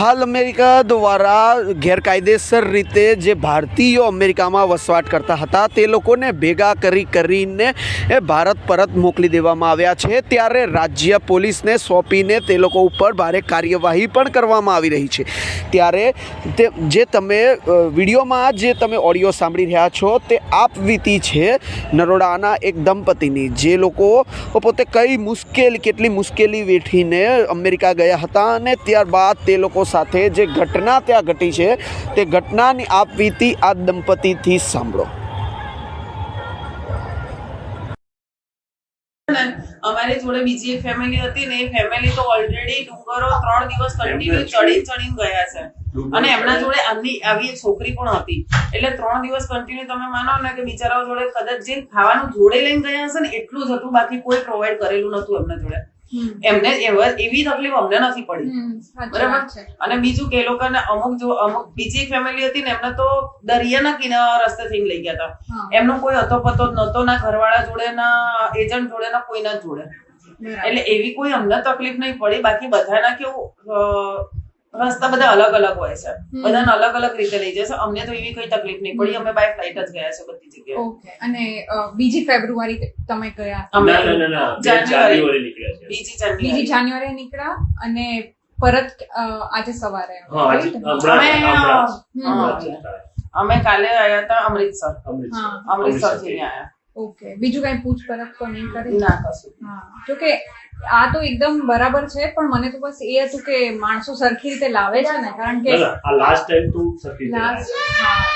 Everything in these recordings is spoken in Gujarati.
હાલ અમેરિકા દ્વારા ગેરકાયદેસર રીતે જે ભારતીયો અમેરિકામાં વસવાટ કરતા હતા, તે લોકોને ભેગા કરી કરીને એ ભારત પરત મોકલી દેવામાં આવ્યા છે. ત્યારે રાજ્ય પોલીસને સોંપીને તે લોકો ઉપર ભારે કાર્યવાહી પણ કરવામાં આવી રહી છે. ત્યારે તે જે તમે વિડીયોમાં જે તમે ઓડિયો સાંભળી રહ્યા છો, તે આપવીતી છે નરોડાના એક દંપતીની. જે લોકો પોતે કઈ મુશ્કેલી, કેટલી મુશ્કેલી વેઠીને અમેરિકા ગયા હતા અને ત્યારબાદ તે લોકો સાથે જે ઘટના ત્યાં ઘટી છે તે ઘટનાની આપવીતી આ દંપતીથી સાંભળો. અમારે જોડે બીજી એક ફેમિલી હતી ને એ ફેમિલી તો ઓલરેડી ડુંગરો ત્રણ દિવસ કન્ટિન્યુ ચડી ચડીને ગયા છે. અને એમના જોડે આમની આવી એક છોકરી પણ હતી. એટલે ત્રણ દિવસ કન્ટિન્યુ તમે માનો ને કે બિચારાઓ જોડે કદાચ જે ખાવાનું જોડે લઈને ગયા હશે ને એટલું જ હતું. બાકી કોઈ પ્રોવાઈડ કરેલું નતું એમના જોડે. એમને એવા- એવી તકલીફ અમને નથી પડી. બરાબર? અને બીજું કે લોકોને અમુક જો અમુક બીજી ફેમિલી હતી ને એમને તો દરિયાના કિનારા રસ્તેથી લઈ ગયા હતા. એમનો કોઈ હતો પતો નતો ના ઘરવાળા જોડે ના એજન્ટ જોડે ના કોઈના જોડે એટલે એવી કોઈ અમને તકલીફ નહીં પડી. બાકી બધાના કેવું રસ્તા બધા અલગ અલગ હોય છે. બધાને અલગ અલગ રીતે લઈ જશે અમને તો એવી કોઈ તકલીફ નહીં પડી અમે બાય ફ્લાઇટ જ ગયા છે બધી જગ્યાએ. ઓકે. અને બીજી ફેબ્રુઆરી તમે ગયા? અમે ના ના ના ના. જાન્યુઆરી. જાન્યુઆરી નીકળ્યા બીજી બીજી બીજી જાન્યુઆરી જાન્યુઆરી નીકળ્યા અને પરત આજે સવારે અમે, કાલે આવ્યા હતા અમૃતસર. અમૃતસર. થી અમૃતસરથી. આવ્યા. ઓકે. બીજું કઈ પૂછપરછ તો નહીં કરી? ના કશું. હા. જો કે આ તો એકદમ બરાબર છે પણ મને તો બસ એ હતું કે માણસો સરખી રીતે લાવે છે ને કારણ કે આ લાસ્ટ ટાઈમ તું સરખી રીતે લાસ્ટ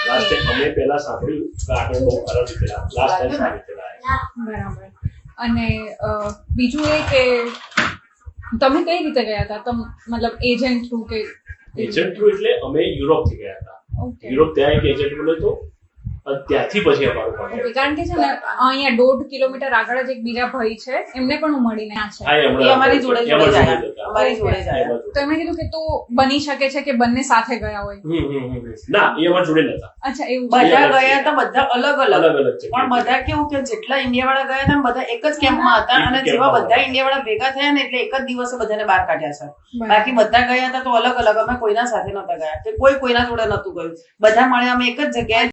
લાસ્ટ ટાઈમ અમે પહેલા સાંભળ્યું કે આગળ બહુ ખરાબ રીતે લાસ્ટ ટાઈમ સારી રીતે. બરાબર. અને બીજું એ કે તમે કઈ રીતે ગયા હતા? તમ મતલબ એજન્ટ થ્રુ કે એજન્ટ થ્રુ એટલે અમે યુરોપથી ગયા હતા. યુરોપ ત્યાં એક એજન્ટ મળ્યો હતો ત્યાંથી પછી અમારું કારણ કે છે ને અહીંયા દોઢ કિલોમીટર આગળ જ એક બીજા ભાઈ છે એમને પણ હું મળીને આ છે. અમારી જોડે જોડે અમારી જ જોડે આવ્યા જ હતા. અમારી જોડે જ આવ્યા એમાં જોડે. તો એમણે કીધું કે તું બની શકે છે કે બંને સાથે ગયા હોય. ના એ અમારી જોડે નતા. અચ્છા એવું બધા ગયા હતા બધા અલગ અલગ. અલગ અલગ છે. પણ બધા કેવું કે જેટલા ઇન્ડિયા વાળા ગયા હતા બધા એક જ કેમ્પમાં હતા અને જેવા બધા. ઇન્ડિયા વાળા ભેગા થયા ને એટલે એક જ દિવસે બધાને બહાર કાઢ્યા છે બાકી બધા ગયા હતા તો અલગ અલગ. અમે કોઈના સાથે નતા ગયા. કે કોઈ કોઈના જોડે નતું ગયું. બધા મળ્યા અમે એક જ જગ્યાએ